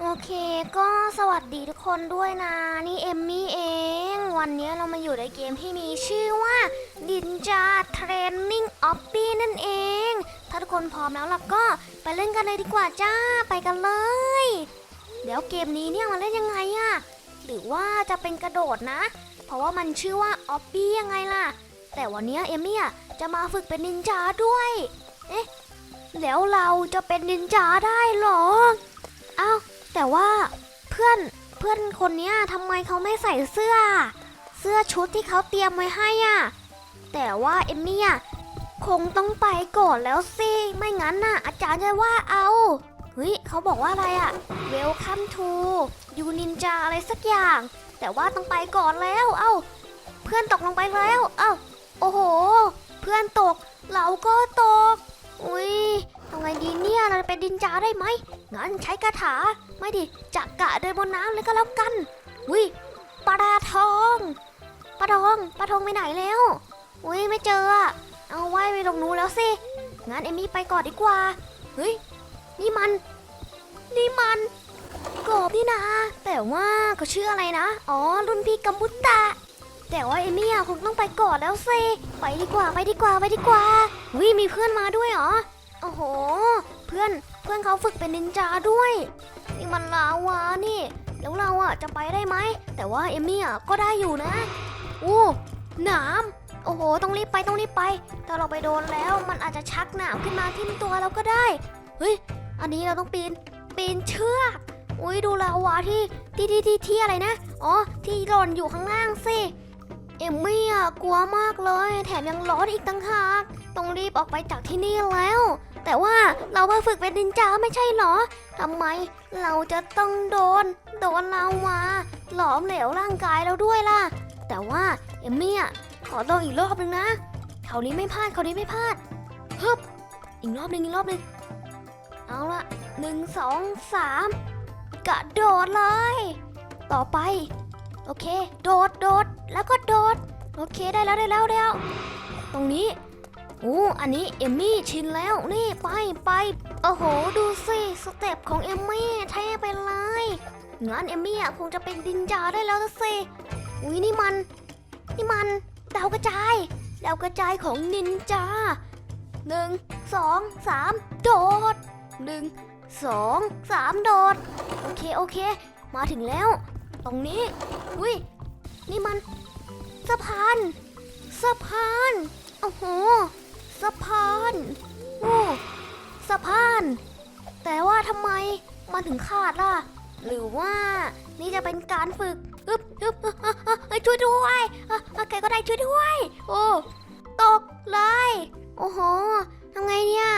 โอเคก็สวัสดีทุกคนด้วยนะ นี่เอมมี่เอง วันนี้เรามาอยู่ในเกมที่มีชื่อว่า Ninja Training o p p y นั่นเอง ถ้าทุกคนพร้อมแล้วล่ะก็ไปเล่นกันเลยดีกว่าจ้าไปกันเลย เดี๋ยวเกมนี้เนี่ยมันเล่นยังไงอะหรือว่าจะเป็นกระโดดนะ เพราะว่ามันชื่อว่าออปปี้ยังไงล่ะ แต่วันนี้เอมมี่อะจะมาฝึกเป็นนินจาด้วย เอ๊ะแล้วเราจะเป็นนินจาได้หรอ เอ้า แต่ว่าเพื่อนเพื่อนคนนี้ทำไมเขาไม่ใส่เสื้อ เสื้อชุดที่เขาเตรียมไว้ให้อะแต่ว่าเอมมี่อะคงต้องไปก่อนแล้วสิ ไม่งั้นน่ะอาจารย์จะว่าเอาเฮ้ยเขาบอกว่าอะไรอะ Welcome to ยูนินจาอะไรสักอย่าง แต่ว่าต้องไปก่อนแล้ว เอ้า เพื่อนตกลงไปแล้ว เอ้า โอ้โห เพื่อนตก เราก็ตก อุ้ย ทำไงดีเนี่ยเราจะเป็นดินจาได้ไหมงั้นใช้คาถาไม่ดิจักกะเดินบนน้ำเลยก็แล้วกันอุ้ยปลาทองปลาทองปลาทองไปไหนแล้วอุ้ยไม่เจอเอาไว้ไปลงนู้นแล้วสิงั้นเอมี่ไปก่อนดีกว่าเฮ้ยนี่มัน นี่มันกบนี่นะแต่ว่าเขาชื่ออะไรนะ อ๋อ รุ่นพี่กัมบุตตะ แต่ว่าเอมี่อะคงต้องไปก่อนแล้วสิไปดีกว่าไปดีกว่าไปดีกว่าวิมีเพื่อนมาด้วยเหรอ โอ้โห เพื่อนเพื่อนเขาฝึกเป็นนินจาด้วย นี่มันลาวานี่ แล้วเราอะจะไปได้ไหม แต่ว่าเอมมี่อะก็ได้อยู่นะโอ้หนามโอ้โห ต้องรีบไปต้องรีบไป ถ้าเราไปโดนแล้วมันอาจจะชักหนามขึ้นมาทิ่มตัวเราก็ได้ เฮ้ย อันนี้เราต้องปีน ปีนเชือก อุ้ยดูลาวาที่ที่ที่ที่ที่อะไรนะ อ๋อ ที่หล่นอยู่ข้างล่างสิ เอมมี่อะกลัวมากเลย แถมยังร้อนอีกตั้งหาก ต้องรีบออกไปจากที่นี่แล้ว แต่ว่าเราเพิ่งฝึกเป็นนินจาไม่ใช่เหรอทำไมเราจะต้องโดน โดนเรามาหลอมเหลวร่างกายเราด้วยล่ะ แต่ว่าเอมมี่อะขอลองอีกรอบหนึ่งนะคราวนี้ไม่พลาดคราวนี้ไม่พลาดฮึบอีกรอบหนึ่งอีกรอบหนึ่งเอาละหนึ่งสองสามกระโดดเลย ต่อไป โอเค โดดโดดแล้วก็โดด โอเคได้แล้วได้แล้วได้แล้ว ตรงนี้ โอ้อันนี้เอมมี่ชินแล้วนี่ไปไปโอ้โห ดูสิสเต็ปของเอมมี่เท่ไปเลยงั้นเอมมี่อะคงจะเป็นดินจาได้แล้วละสิอุ้ยนี่มัน นี่มันดาวกระจายดาวกระจายของนินจาหนึ่งสองสามโดดหนึ่งสองสามโดด โอเคโอเค มาถึงแล้ว ตรงนี้อุ้ยนี่มันสะพานสะพานโอ้โห สะพานโอ้สะพาน แต่ว่าทำไมมันถึงขาดล่ะ หรือว่านี่จะเป็นการฝึกฮึบฮึบเฮ้ยช่วยด้วยอะอะใครก็ได้ช่วยด้วย โอ้ตกเลย โอ้โหทำไงเนี่ย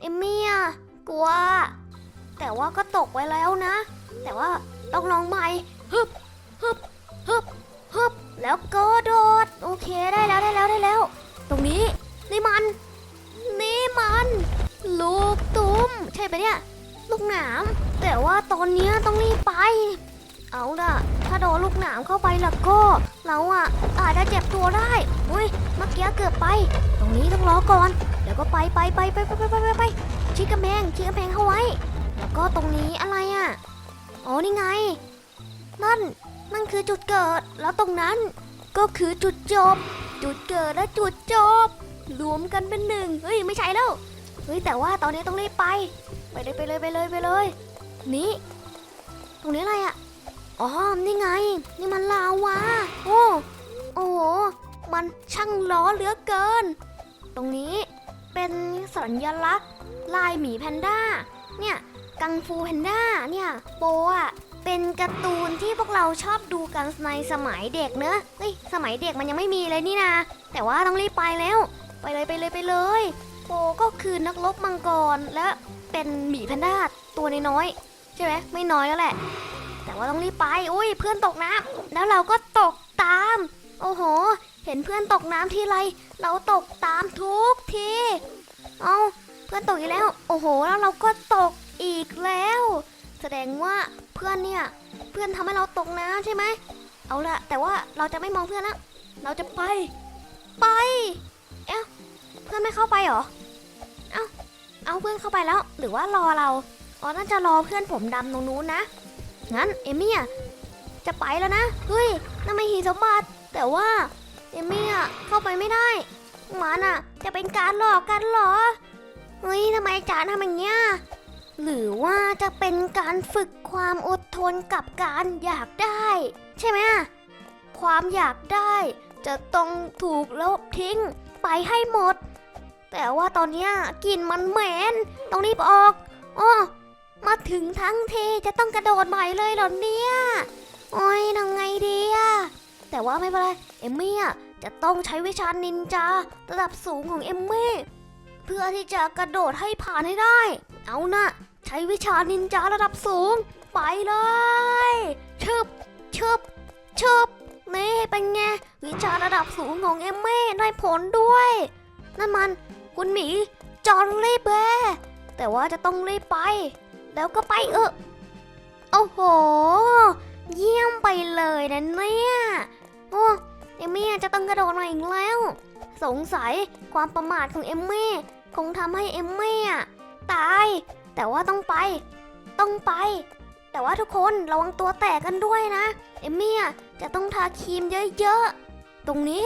เอมมี่อะกลัว แต่ว่าก็ตกไว้แล้วนะ แต่ว่าต้องลองใหม่ฮึบฮึบฮึบฮึบแล้วก็โดด โอเคได้แล้วได้แล้วได้แล้ว ตรงนี้ นี่มัน นี่มัน ลูกตุ้ม ใช่ปะเนี่ย ลูกหนามแต่ว่าตอนเนี้ต้องรีบไป เอาล่ะ ถ้าโดนลูกหนามเข้าไปล้วก็ เราอะ อาจจะเจ็บตัวได้ อุ้ยเมื่อกี้เกือบไป ตรงนี้ต้องรอก่อนแล้วก็ไปไปไปไปไปไปไปไปไปชิดกำแพงชิดกำแพงเข้าไว้ แล้วก็ตรงนี้อะไรอะ อ๋อนี่ไง นั่น นั่นคือจุดเกิด แล้วตรงนั้นก็คือจุดจบ จุดเกิดและจุดจบ รวมกันเป็นหนึ่งเฮ้ยไม่ใช่แล้วเฮ้ยแต่ว่าตอนนี้ต้องรีบไป ไปเลยไปเลยไปเลยไปเลย นี่ ตรงนี้อะไรอะอ๋อนี่ไง นี่มันลาวาโอ้โอ้โหมันช่างล้อเหลือเกิน ตรงนี้เป็นสัญลักษณ์ ลายหมีแพนด้า เนี่ยกังฟูแพนด้าเนี่ยโปอะเป็นการ์ตูนที่พวกเราชอบดูกันในสมัยเด็กเนอะเฮ้ยสมัยเด็กมันยังไม่มีเลยนี่นา แต่ว่าต้องรีบไปแล้ว ไปเลยไปเลยไปเลยโปก็คือนักรบมังกรและเป็นหมีแพนด้าตัวน้อยๆใช่ไหมไม่น้อยแล้วแหละ แต่ว่าต้องรีบไปอุ้ยเพื่อนตกน้ำแล้วเราก็ตกตาม โอ้โห เห็นเพื่อนตกน้ำทีไรเราตกตามทุกทีเอาเพื่อนตกอีกแล้ว โอ้โห แล้วเราก็ตกอีกแล้ว แสดงว่าเพื่อนเนี่ยเพื่อนทำให้เราตกน้ำใช่ไหมเอาละแต่ว่าเราจะไม่มองเพื่อนแล้วเราจะไป ไป เอ้าเพื่อนไม่เข้าไปเหรอ เอ้า เอาเพื่อนเข้าไปแล้ว หรือว่ารอเรา อ๋อ น่าจะรอเพื่อนผมดำตรงนู้นนะ งั้นเอมี่อะจะไปแล้วนะ เฮ้ยนั่นไม่หีสมบัติ แต่ว่าเอมี่อะเข้าไปไม่ได้ มันอะ จะเป็นการหลอกกันหรอ เฮ้ยทำไมอาจารย์ทำอย่างเงี้ย หรือว่าจะเป็นการฝึกความอดทนกับการอยากได้ ใช่ไหมความอยากได้จะต้องถูกลบทิ้ง ไปให้หมด แต่ว่าตอนนี้กลิ่นมันเหม็นต้องรีบออกอ้อมาถึงทั้งเทจะต้องกระโดดใหม่เลยเหรอเนี่ยโอ้ยทำไงดีอะแต่ว่าไม่เป็นไรเอมมี่อะจะต้องใช้วิชานินจาระดับสูงของเอมมี่เพื่อที่จะกระโดดให้ผ่านให้ได้ เอานะใช้วิชานินจาระดับสูง ไปเลยชึบชึบชึบนี่เป็นไง วิชาระดับสูงของเอมเม่ได้ผลด้วย นั่นมันคุณหมีจอนรีบแบแต่ว่าจะต้องรีบไป แล้วก็ไปเออโอ้โห เยี่ยมไปเลยนะเนี่ยโอ้เอมมี่จะต้องกระโดดมาอีกแล้ว สงสัยความประมาทของเอมมี่คงทำให้เอมมี่ตาย แต่ว่าต้องไป ต้องไป แต่ว่าทุกคนระวังตัวแตกกันด้วยนะ เอมมี่จะต้องทาครีมเยอะๆ ตรงนี้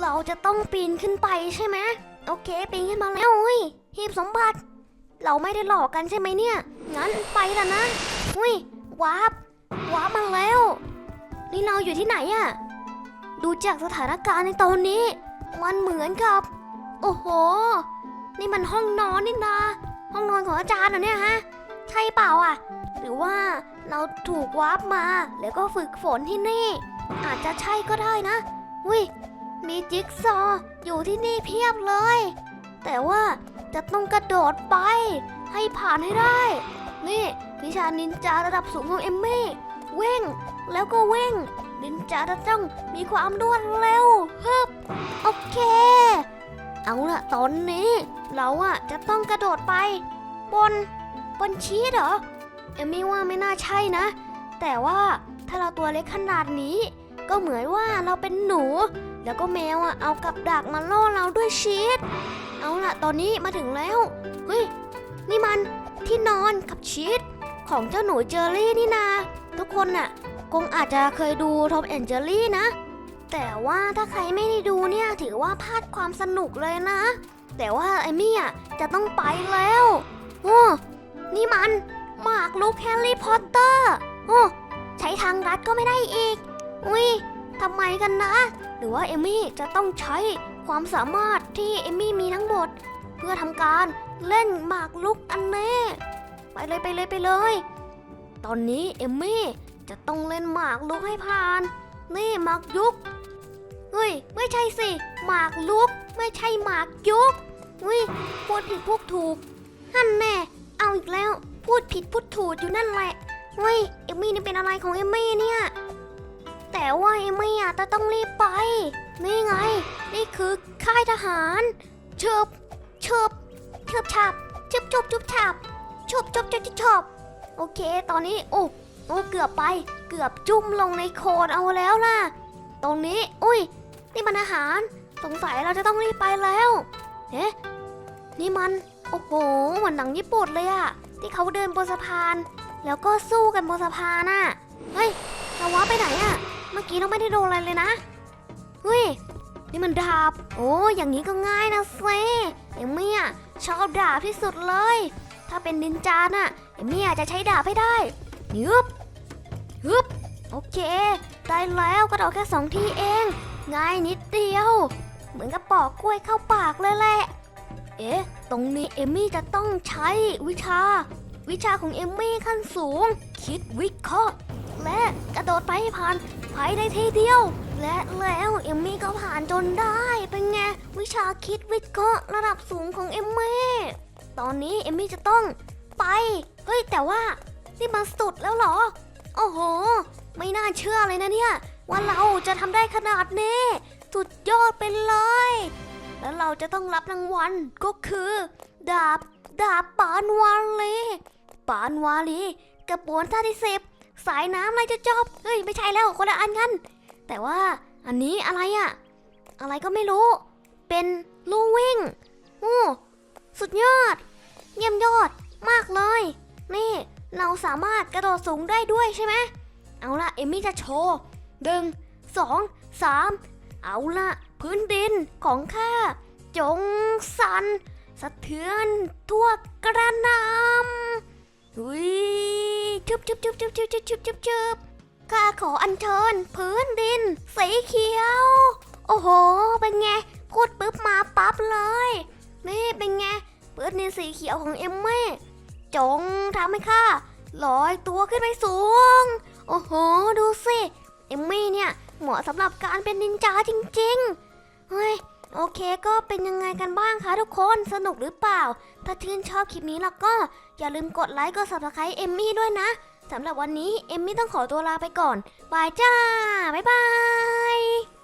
เราจะต้องปีนขึ้นไปใช่ไหมโอเคปีนขึ้นมาแล้วอุ้ยหีบสมบัติ เราไม่ได้หลอกกันใช่ไหมเนี่ย งั้นไปแล้วนะอุ้ยวาร์ปวาร์ปมาแล้ว นี่เราอยู่ที่ไหนอะดูจากสถานการณ์ในตอนนี้ มันเหมือนกับ โอ้โห นี่มันห้องนอนนี่นาห้องนอนของอาจารย์เหรอเนี่ยฮะ ใช่เปล่าอะหรือว่าเราถูกวาร์ปมา แล้วก็ฝึกฝนที่นี่ อาจจะใช่ก็ได้นะ อุ้ยมีจิ๊กซอว์อยู่ที่นี่เพียบเลย แต่ว่าจะต้องกระโดดไป ให้ผ่านให้ได้ นี่วิชานินจาระดับสูงของเอมมี่เว่งแล้วก็เว่งนินจาจะต้องมีความรวดเร็วฮึบโอเค เอาละตอนนี้ เราอะจะต้องกระโดดไป บน บนชีสเหรอเอมมี่ว่าไม่น่าใช่นะ แต่ว่าถ้าเราตัวเล็กขนาดนี้ ก็เหมือนว่าเราเป็นหนู แล้วก็แมวอะเอากับดักมาล่อเราด้วยชีสเอาล่ะตอนนี้มาถึงแล้วเฮ้ยนี่มันที่นอนกับชีสของเจ้าหนูเจอรี่นี่นา ทุกคนน่ะคงอาจจะเคยดูทอมแอนเจอรี่นะ แต่ว่าถ้าใครไม่ได้ดูเนี่ยถือว่าพลาดความสนุกเลยนะ แต่ว่าไอมี่อะจะต้องไปแล้วโอ้นี่มันหมากลุกแฮร์รี่พอตเตอร์โอ้ใช้ทางรัดก็ไม่ได้อีก อุ้ยทำไมกันนะ หรือว่าเอมี่จะต้องใช้ความสามารถที่เอมี่มีทั้งหมด เพื่อทำการเล่นหมากลุกอันแน่ไปเลยไปเลยไปเลย ตอนนี้เอมี่จะต้องเล่นหมากลุกให้ผ่าน นี่หมากยุกเฮ้ยไม่ใช่สิหมากลุก ไม่ใช่หมากยุกเฮ้ยพูดผิดพูดถูกฮั่นแน่เอาอีกแล้ว พูดผิดพูดถูกอยู่นั่นแหละเฮ้ยเอมี่นี่เป็นอะไรของเอมี่เนี่ย แต่ว่าเอมี่อะจะต้องรีบไป นี่ไง นี่คือค่ายทหารเชิบเชิบเชิบฉับเชิบจบจบฉับชบจบจบจบชบโอเค ตอนนี้โอ้โอ้เกือบไป เกือบจุ่มลงในโคลนเอาแล้วล่ะ ตรงนี้ อุ้ย นี่มันอาหาร สงสัยเราจะต้องรีบไปแล้วเอ๊ะนี่มัน โอ้โห เหมือนหนังญี่ปุ่นเลยอะที่เขาเดินบนสะพาน แล้วก็สู้กันบนสะพานน่ะเฮ้ยเราว้าไปไหนอะ เมื่อกี้เราไม่ได้โดนอะไรเลยนะ เฮ้ย นี่มันดาบ โอ้อย่างนี้ก็ง่ายนะเซ่เอมมี่อะชอบดาบที่สุดเลย ถ้าเป็นนินจาน่ะเอมมี่อะจะใช้ดาบให้ได้ยึบฮึบโอเค ได้แล้วกระโดดแค่สองทีเอง ง่ายนิดเดียว เหมือนกับปอกกล้วยเข้าปากเลยแหละ เอ๊ะ ตรงนี้เอมมี่จะต้องใช้วิชา วิชาของเอมมี่ขั้นสูง คิดวิเคราะห์และกระโดดไปให้ผ่าน ภายในทีเดียว และแล้วเอมมี่ก็ผ่านจนได้ เป็นไง วิชาคิดวิเคราะห์ระดับสูงของเอมมี่ตอนนี้เอมมี่จะต้องไป เฮ้ย แต่ว่านี่มันสุดแล้วเหรอ โอ้โห ไม่น่าเชื่อเลยนะเนี่ย ว่าเราจะทำได้ขนาดนี้ สุดยอดไปเลย แล้วเราจะต้องรับรางวัลก็คือ ดาบ ดาบปานวาลีปานวาลีกระบวนท่าที่สิบ สายน้ำอะไรจะจบเฮ้ยไม่ใช่แล้วคนละอันกัน แต่ว่าอันนี้อะไรอะอะไรก็ไม่รู้ เป็นลู่วิ่งโอ้สุดยอด เยี่ยมยอดมากเลย นี่ เราสามารถกระโดดสูงได้ด้วยใช่ไหมเอาละเอมมี่จะโชว์หนึ่งสองสามเอาละพื้นดินของข้าจงสันสะเทือนทั่วกระนำอุ้ย ชุบชุบชุบชุบชุบชุบชุบชุบชุบข้าขออัญเชิญพื้นดิน สีเขียว โอ้โห เป็นไง พูดปุ๊บมาปั๊บเลย นี่เป็นไง พื้นดินสีเขียวของเอมมี่จงทำให้ข้าลอยตัวขึ้นไปสูง โอ้โห ดูสิ เอมมี่เนี่ย เหมาะสำหรับการเป็นนินจาจริงๆ เฮ้ย โอเคก็เป็นยังไงกันบ้างคะทุกคนสนุกหรือเปล่า ถ้าชื่นชอบคลิปนี้แล้วก็อย่าลืมกดไลค์กด subscribe เอมมี่ด้วยนะสำหรับวันนี้เอมมี่ต้องขอตัวลาไปก่อนบายจ้า บ๊ายบาย